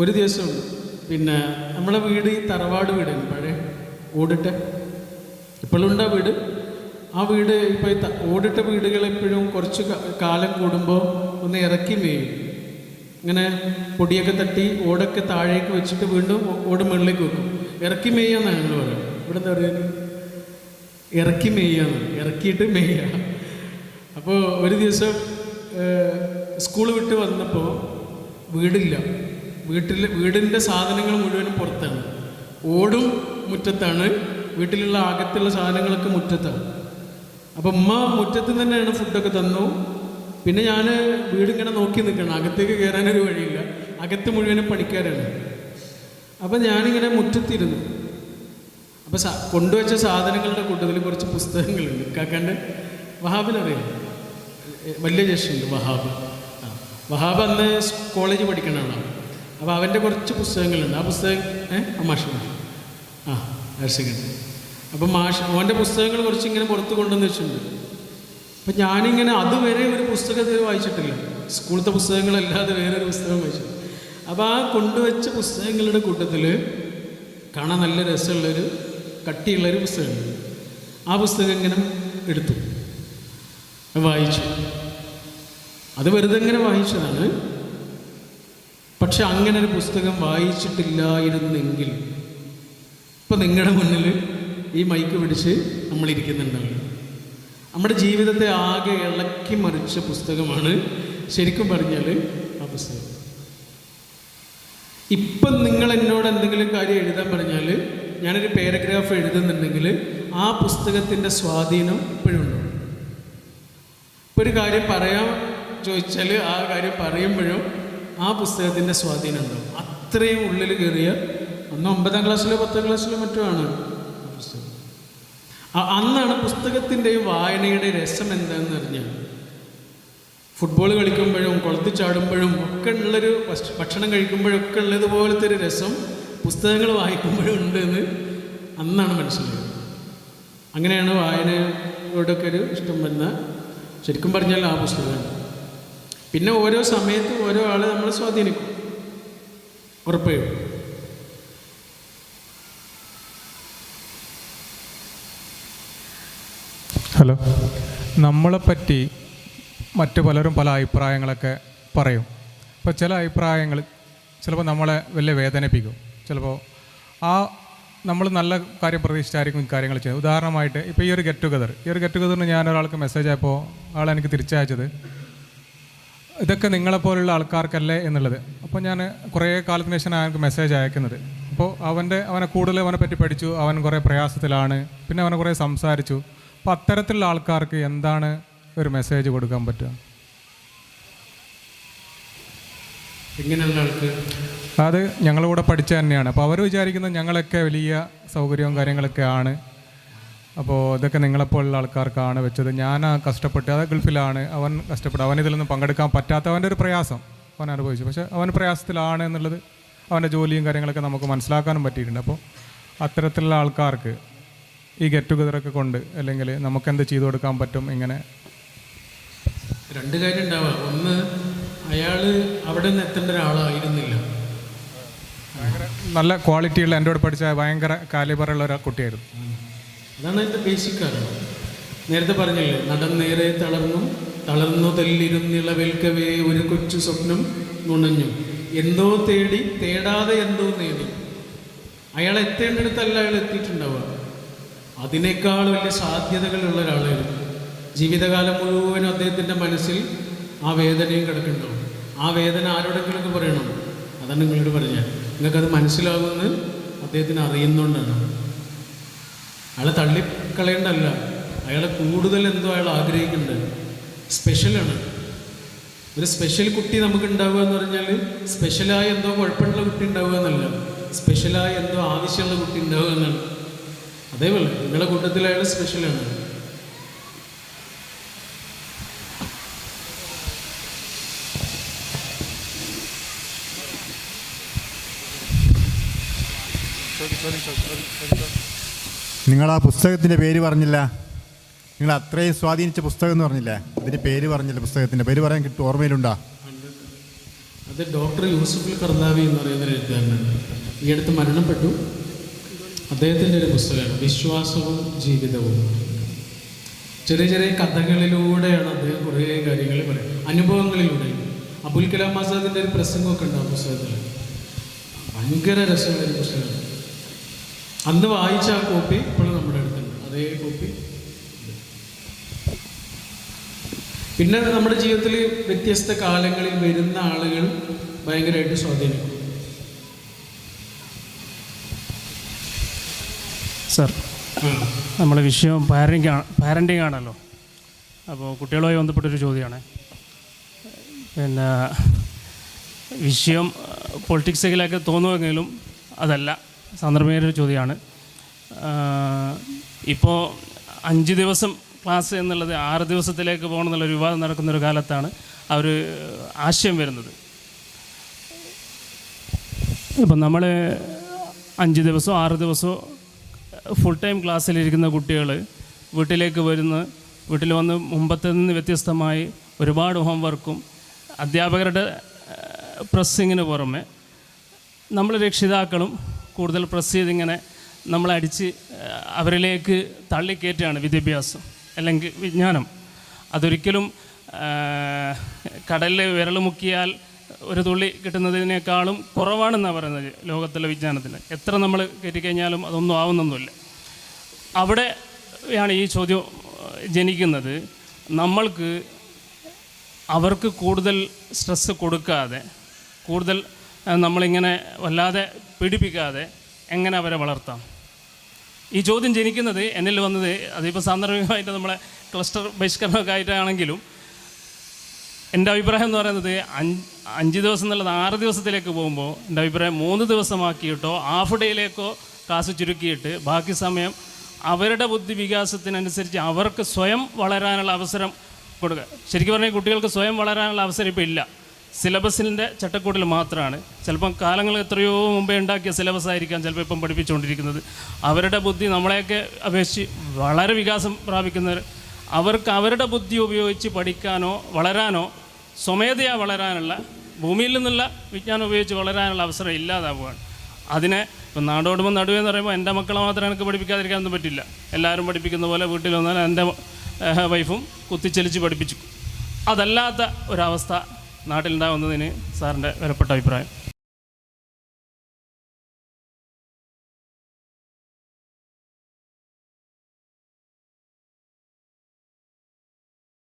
ഒരു ദിവസം പിന്നെ നമ്മളെ വീട് ഈ തറവാട് വീടാണ് പഴയ ഓടിട്ട ഇപ്പോഴും ഉണ്ടാ വീട്. ആ വീട് ഇപ്പോൾ ഈ ഓടിട്ട വീടുകൾ എപ്പോഴും കുറച്ച് കാലം കൂടുമ്പോൾ ഒന്ന് ഇറക്കി മേയും ഇങ്ങനെ പൊടിയൊക്കെ തട്ടി ഓടൊക്കെ താഴേക്ക് വെച്ചിട്ട് വീണ്ടും ഓട് മുകളിലേക്ക് വെക്കും. ഇറക്കി മേയാന്നാണ് ഞങ്ങൾ പറയുന്നത്. ഇവിടെ എന്താ പറയുക? ഇറക്കി മെയ്യാന്ന് ഇറക്കിയിട്ട് മെയ്യ അപ്പോൾ ഒരു ദിവസം സ്കൂൾ വിട്ട് വന്നപ്പോൾ വീടില്ല. വീട്ടിൽ വീടിന്റെ സാധനങ്ങൾ മുഴുവനും പുറത്താണ്. ഓടും മുറ്റത്താണ്. വീട്ടിലുള്ള അകത്തുള്ള സാധനങ്ങളൊക്കെ മുറ്റത്താണ്. അപ്പം ഉമ്മ മുറ്റത്ത് തന്നെയാണ് ഫുഡൊക്കെ തന്നു. പിന്നെ ഞാൻ വീടിങ്ങനെ നോക്കി നിൽക്കണം. അകത്തേക്ക് കയറാനൊരു വഴിയില്ല. അകത്ത് മുഴുവനും പണിക്കാരാണ്. അപ്പം ഞാനിങ്ങനെ മുറ്റത്തിരുന്നു. അപ്പം സാ കൊണ്ടുവച്ച സാധനങ്ങളുടെ കൂട്ടത്തിൽ കുറച്ച് പുസ്തകങ്ങളുണ്ട്. കാക്കാണ്ട് വഹാബിനറിയാം? വലിയ ജ്യേഷ്ഠനുണ്ട് വഹാബ്. വഹാബ് അന്ന് കോളേജ് പഠിക്കണ ആളാണ്. അപ്പോൾ അവന്റെ കുറച്ച് പുസ്തകങ്ങളുണ്ട്. ആ പുസ്തകം ഏഹ് മാഷ്. ആ ദർശകൻ. അപ്പം മാഷ് അവന്റെ പുസ്തകങ്ങൾ കുറച്ച് ഇങ്ങനെ പുറത്ത് കൊണ്ടുവന്ന് വെച്ചിട്ടുണ്ട്. അപ്പം ഞാനിങ്ങനെ അതുവരെ ഒരു പുസ്തകത്തിൽ വായിച്ചിട്ടില്ല. സ്കൂളത്തെ പുസ്തകങ്ങളല്ലാതെ വേറൊരു പുസ്തകം വായിച്ചു അപ്പോൾ ആ കൊണ്ടുവച്ച പുസ്തകങ്ങളുടെ കൂട്ടത്തിൽ കാണാൻ നല്ല രസമുള്ളൊരു കട്ടിയുള്ളൊരു പുസ്തകമുണ്ട്. ആ പുസ്തകം ഇങ്ങനെ എടുത്തു. വായിച്ചു. അത് വെറുതെ ഇങ്ങനെ വായിച്ചതാണ്. പക്ഷെ അങ്ങനെ ഒരു പുസ്തകം വായിച്ചിട്ടില്ലായിരുന്നെങ്കിൽ ഇപ്പം നിങ്ങളുടെ മുന്നിൽ ഈ മൈക്ക് പിടിച്ച് നമ്മളിരിക്കുന്നുണ്ടല്ലോ നമ്മുടെ ജീവിതത്തെ ആകെ ഇളക്കി മറിച്ച പുസ്തകമാണ് ശരിക്കും പറഞ്ഞാൽ ആ പുസ്തകം. ഇപ്പം നിങ്ങൾ എന്നോട് എന്തെങ്കിലും കാര്യം എഴുതാൻ പറഞ്ഞാൽ ഞാനൊരു പാരഗ്രാഫ് എഴുതുന്നുണ്ടെങ്കിൽ ആ പുസ്തകത്തിന്റെ സ്വാധീനം ഇപ്പോഴും ഉണ്ട്. ഇപ്പോൾ ഒരു കാര്യം പറയാൻ ചോദിച്ചാൽ ആ കാര്യം പറയുമ്പോഴും ആ പുസ്തകത്തിന്റെ സ്വാധീനം ഉണ്ടാവും അത്രയും ഉള്ളിൽ കയറിയ അന്ന് ഒമ്പതാം ക്ലാസ്സിലോ പത്താം ക്ലാസ്സിലോ മറ്റോ ആണ് ആ പുസ്തകം. അന്നാണ് പുസ്തകത്തിന്റെയും വായനയുടെ രസം എന്താണെന്ന് അറിഞ്ഞാൽ ഫുട്ബോൾ കളിക്കുമ്പോഴും കുളത്തിൽ ചാടുമ്പോഴും ഒക്കെ ഉള്ളൊരു ഭക്ഷണം ഭക്ഷണം കഴിക്കുമ്പോഴൊക്കെ ഉള്ളതുപോലത്തെ ഒരു രസം പുസ്തകങ്ങൾ വായിക്കുമ്പോഴും ഉണ്ട് എന്ന് അന്നാണ് മനസ്സിലായത്. അങ്ങനെയാണ് വായനയോടൊക്കെ ഒരു ഇഷ്ടം വന്ന ശരിക്കും പറഞ്ഞാൽ ആ പുസ്തകമാണ്. പിന്നെ ഓരോ സമയത്തും ഓരോ ആൾ നമ്മൾ സ്വാധീനിക്കും. ഉറപ്പായും. ഹലോ. നമ്മളെ പറ്റി മറ്റു പലരും പല അഭിപ്രായങ്ങളൊക്കെ പറയും. അപ്പോൾ ചില അഭിപ്രായങ്ങൾ ചിലപ്പോൾ നമ്മളെ വലിയ വേദനിപ്പിക്കും. ചിലപ്പോൾ ആ നമ്മൾ നല്ല കാര്യം പ്രതീക്ഷിച്ചായിരിക്കും കാര്യങ്ങൾ ചെയ്യുന്നത്. ഉദാഹരണമായിട്ട് ഇപ്പോൾ ഈ ഒരു ഗെറ്റ് ടുഗദർ ഈ ഒരു ഗെറ്റ് ടുഗദറിന് ഞാൻ ഒരാൾക്ക് മെസ്സേജ് ആയപ്പോൾ ആൾ എനിക്ക് തിരിച്ചയച്ചത് ഇതൊക്കെ നിങ്ങളെപ്പോലുള്ള ആൾക്കാർക്കല്ലേ എന്നുള്ളത്. അപ്പോൾ ഞാൻ കുറേ കാലത്തിന് ശേഷം അയാൾക്ക് മെസ്സേജ് അയക്കുന്നത്. അപ്പോൾ അവന്റെ അവനെ കൂടുതൽ അവനെ പറ്റി പഠിച്ചു. അവൻ കുറേ പ്രയാസത്തിലാണ്. പിന്നെ അവനെ കുറേ സംസാരിച്ചു. അപ്പോൾ അത്തരത്തിലുള്ള ആൾക്കാർക്ക് എന്താണ് ഒരു മെസ്സേജ് കൊടുക്കാൻ പറ്റുക? ഇങ്ങനെയുള്ള ആൾക്ക്? അത് ഞങ്ങളുടെ കൂടെ പഠിച്ച തന്നെയാണ്. അപ്പോൾ അവർ വിചാരിക്കുന്നത് ഞങ്ങളൊക്കെ വലിയ സൗകര്യവും കാര്യങ്ങളൊക്കെ ആണ്. അപ്പോൾ ഇതൊക്കെ നിങ്ങളെപ്പോലുള്ള ആൾക്കാർക്കാണ് വെച്ചത്. ഞാൻ ആ കഷ്ടപ്പെട്ട് അത് ഗൾഫിലാണ്. അവൻ കഷ്ടപ്പെട്ട് അവൻ ഇതിലൊന്നും പങ്കെടുക്കാൻ പറ്റാത്തവന്റെ ഒരു പ്രയാസം അവൻ അനുഭവിച്ചു. പക്ഷേ അവൻ പ്രയാസത്തിലാണ് എന്നുള്ളത് അവന്റെ ജോലിയും കാര്യങ്ങളൊക്കെ നമുക്ക് മനസ്സിലാക്കാനും പറ്റിയിട്ടുണ്ട്. അപ്പോൾ അത്തരത്തിലുള്ള ആൾക്കാർക്ക് ഈ ഗെറ്റ് ടുഗദറൊക്കെ കൊണ്ട് അല്ലെങ്കിൽ നമുക്ക് എന്ത് ചെയ്തു കൊടുക്കാൻ പറ്റും ഇങ്ങനെ? രണ്ട് കാര്യം ഉണ്ടാവാം. ഒന്ന് അയാൾ അവിടെ നിന്ന് എത്തേണ്ട ഒരാളായിരുന്നില്ല. നല്ല ക്വാളിറ്റിയുള്ള എന്റെ കൂടെ പഠിച്ച ഭയങ്കര കാലിബറുള്ള ഒരു കുട്ടിയായിരുന്നു. അതാണ് അതിന്റെ ബേസിക് കാരണം നേരത്തെ പറഞ്ഞില്ലേ നടന്നേറെ തളർന്നു തളർന്നു തെല്ലിരുന്നിളവേൽക്കവേ ഒരു കൊച്ചു സ്വപ്നം നുണഞ്ഞു. എന്തോ തേടി തേടാതെ എന്തോ നേടി. അയാൾ എത്തേണ്ടിടത്തല്ല അയാൾ എത്തിയിട്ടുണ്ടാവുക. അതിനേക്കാൾ വലിയ സാധ്യതകളുള്ള ഒരാളായിരുന്നു. ജീവിതകാലം മുഴുവനും അദ്ദേഹത്തിന്റെ മനസ്സിൽ ആ വേദനയും കിടക്കുന്നുണ്ടാവും. ആ വേദന ആരോടെങ്കിലൊക്കെ പറയണം? അതാണ് നിങ്ങളോട് പറഞ്ഞത്. നിങ്ങൾക്കത് മനസ്സിലാകുമെന്ന് അദ്ദേഹത്തിന് അറിയുന്നതുകൊണ്ടാണ് അയാളെ തള്ളിക്കളയേണ്ടല്ല. അയാളെ കൂടുതൽ എന്തോ അയാൾ ആഗ്രഹിക്കുന്നുണ്ട്. സ്പെഷ്യലാണ്. ഒരു സ്പെഷ്യൽ കുട്ടി നമുക്ക് ഉണ്ടാവുക എന്ന് പറഞ്ഞാൽ സ്പെഷ്യലായ എന്തോ കുഴപ്പമുള്ള കുട്ടി ഉണ്ടാവുക എന്നല്ല. സ്പെഷ്യലായ എന്തോ ആവശ്യമുള്ള കുട്ടി ഉണ്ടാവുക എന്നാണ്. അതേപോലെ നിങ്ങളുടെ കൂട്ടത്തിൽ അയാൾ സ്പെഷ്യലാണ്. നിങ്ങൾ ആ പുസ്തകത്തിന്റെ പേര് പറഞ്ഞില്ല. നിങ്ങൾ അത്രയും സ്വാധീനിച്ച പുസ്തകം എന്ന് പറഞ്ഞില്ല? അതിന്റെ പേര് പറഞ്ഞില്ല പുസ്തകത്തിന്റെ പേര് പറയാൻ കിട്ടും ഓർമ്മയിലുണ്ടോ? അത് ഡോക്ടർ യൂസുഫുൽ കർദാവി എന്ന് പറയുന്ന ഒരു എഴുത്തുകാരനാണ്. ഈ അടുത്ത് മരണപ്പെട്ടു. അദ്ദേഹത്തിന്റെ ഒരു പുസ്തകമാണ് വിശ്വാസവും ജീവിതവും. ചെറിയ ചെറിയ കഥകളിലൂടെയാണ് അദ്ദേഹം കുറേ കാര്യങ്ങൾ പറയുന്നത്. അനുഭവങ്ങളിലൂടെ. അബുൽ കലാം ആസാദിന്റെ ഒരു പ്രസംഗമൊക്കെ ഉണ്ട് ആ പുസ്തകത്തിൽ ഭയങ്കര രസമുള്ള ഒരു പുസ്തകമാണ്. അന്ന് വായിച്ച ആ കോപ്പി ഇപ്പോഴും നമ്മുടെ അടുത്തുണ്ട്. അതേ കോപ്പി. പിന്നെ നമ്മുടെ ജീവിതത്തിൽ വ്യത്യസ്ത കാലങ്ങളിൽ വരുന്ന ആളുകൾ ഭയങ്കരമായിട്ട് സ്വാധീനിക്കും. സർ നമ്മുടെ വിഷയം പാരന്റിങ് പാരന്റിങ് ആണല്ലോ. അപ്പോൾ കുട്ടികളുമായി ബന്ധപ്പെട്ടൊരു ചോദ്യമാണ്. പിന്നെ വിഷയം പൊളിറ്റിക്സിലേക്ക് തോന്നുമെങ്കിലും അതല്ല. സന്ദർഭേയൊരു ചോദ്യമാണ്. ഇപ്പോൾ അഞ്ച് ദിവസം ക്ലാസ് എന്നുള്ളത് ആറ് ദിവസത്തിലേക്ക് പോകണം എന്നുള്ള വിവാദം നടക്കുന്നൊരു കാലത്താണ് ആ ഒരു ആശയം വരുന്നത്. ഇപ്പം നമ്മൾ അഞ്ച് ദിവസമോ ആറ് ദിവസമോ ഫുൾ ടൈം ക്ലാസ്സിലിരിക്കുന്ന കുട്ടികൾ വീട്ടിലേക്ക് വരുന്ന വീട്ടിൽ വന്ന് മുമ്പത്തെ നിന്ന് വ്യത്യസ്തമായി ഒരുപാട് ഹോംവർക്കും അധ്യാപകരുടെ പ്രസ്സിങ്ങിന് പുറമെ നമ്മൾ രക്ഷിതാക്കളും കൂടുതൽ പ്രസ് ചെയ്തിങ്ങനെ നമ്മളടിച്ച് അടിച്ച് അവരിലേക്ക് തള്ളിക്കയറ്റുകയാണ് വിദ്യാഭ്യാസം അല്ലെങ്കിൽ വിജ്ഞാനം. അതൊരിക്കലും കടലിൽ വിരൽ മുക്കിയാൽ ഒരു തുള്ളി കിട്ടുന്നതിനേക്കാളും കുറവാണെന്നാണ് പറയുന്നത് ലോകത്തിലെ വിജ്ഞാനത്തിന്. എത്ര നമ്മൾ കയറ്റിക്കഴിഞ്ഞാലും അതൊന്നും ആവുന്നൊന്നുമില്ല. അവിടെയാണ് ഈ ചോദ്യം ജനിക്കുന്നത്. നമ്മൾക്ക് അവർക്ക് കൂടുതൽ സ്ട്രെസ്സ് കൊടുക്കാതെ കൂടുതൽ നമ്മളിങ്ങനെ വല്ലാതെ പീഡിപ്പിക്കാതെ എങ്ങനെ അവരെ വളർത്താം? ഈ ചോദ്യം ജനിക്കുന്നത് എന്നിൽ വന്നത് അതിപ്പോൾ സാന്ദർഭികമായിട്ട് നമ്മളെ ക്ലസ്റ്റർ ബഹിഷ്കരണമൊക്കെ ആയിട്ടാണെങ്കിലും എന്റെ അഭിപ്രായം എന്ന് പറയുന്നത് അഞ്ച് അഞ്ച് ദിവസം എന്നുള്ളത് ആറ് ദിവസത്തിലേക്ക് പോകുമ്പോൾ എന്റെ അഭിപ്രായം മൂന്ന് ദിവസമാക്കിയിട്ടോ ഹാഫ് ഡേയിലേക്കോ ക്ലാസ് ചുരുക്കിയിട്ട് ബാക്കി സമയം അവരുടെ ബുദ്ധി വികാസത്തിനനുസരിച്ച് അവർക്ക് സ്വയം വളരാനുള്ള അവസരം കൊടുക്കുക ശരിക്കും പറഞ്ഞാൽ കുട്ടികൾക്ക് സ്വയം വളരാനുള്ള അവസരം ഇപ്പോൾ ഇല്ല. സിലബസിന്റെ ചട്ടക്കൂടിൽ മാത്രമാണ്. ചിലപ്പം കാലങ്ങൾ എത്രയോ മുമ്പേ ഉണ്ടാക്കിയ സിലബസ് ആയിരിക്കാം ചിലപ്പോൾ ഇപ്പം പഠിപ്പിച്ചുകൊണ്ടിരിക്കുന്നത്. അവരുടെ ബുദ്ധി നമ്മളെയൊക്കെ അപേക്ഷിച്ച് വളരെ വികാസം പ്രാപിക്കുന്നവർ അവർക്ക് അവരുടെ ബുദ്ധി ഉപയോഗിച്ച് പഠിക്കാനോ വളരാനോ സ്വമേധയാ വളരാനുള്ള ഭൂമിയിൽ നിന്നുള്ള വിജ്ഞാനം ഉപയോഗിച്ച് വളരാനുള്ള അവസരം ഇല്ലാതാവുകയാണ്. അതിനെ ഇപ്പം നാടോടുമ്പോൾ നടുവേ എന്ന് പറയുമ്പോൾ എന്റെ മക്കളെ മാത്രം എനിക്ക് പഠിപ്പിക്കാതിരിക്കാനൊന്നും പറ്റില്ല. എല്ലാവരും പഠിപ്പിക്കുന്ന പോലെ വീട്ടിൽ വന്നാൽ എന്റെ വൈഫും കുത്തിച്ചലിച്ച് പഠിപ്പിച്ചു. അതല്ലാത്ത ഒരവസ്ഥ നാട്ടിലുണ്ടാകുന്നതിന് സാറിന്റെ വിലപ്പെട്ട അഭിപ്രായം.